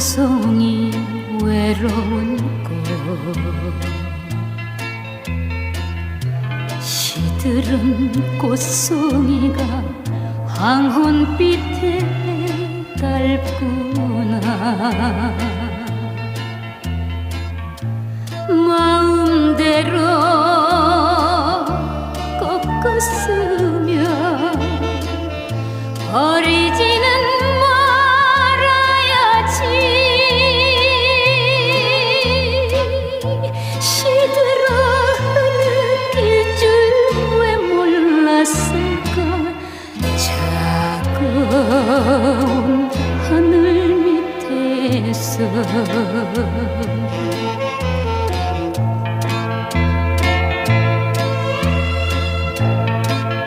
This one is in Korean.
송이 외로운 꽃 시들은 꽃송이가 황혼빛에 닳구나. 마음대로 꺾었으며 버리지는 말아야지 차가운 하늘 밑에서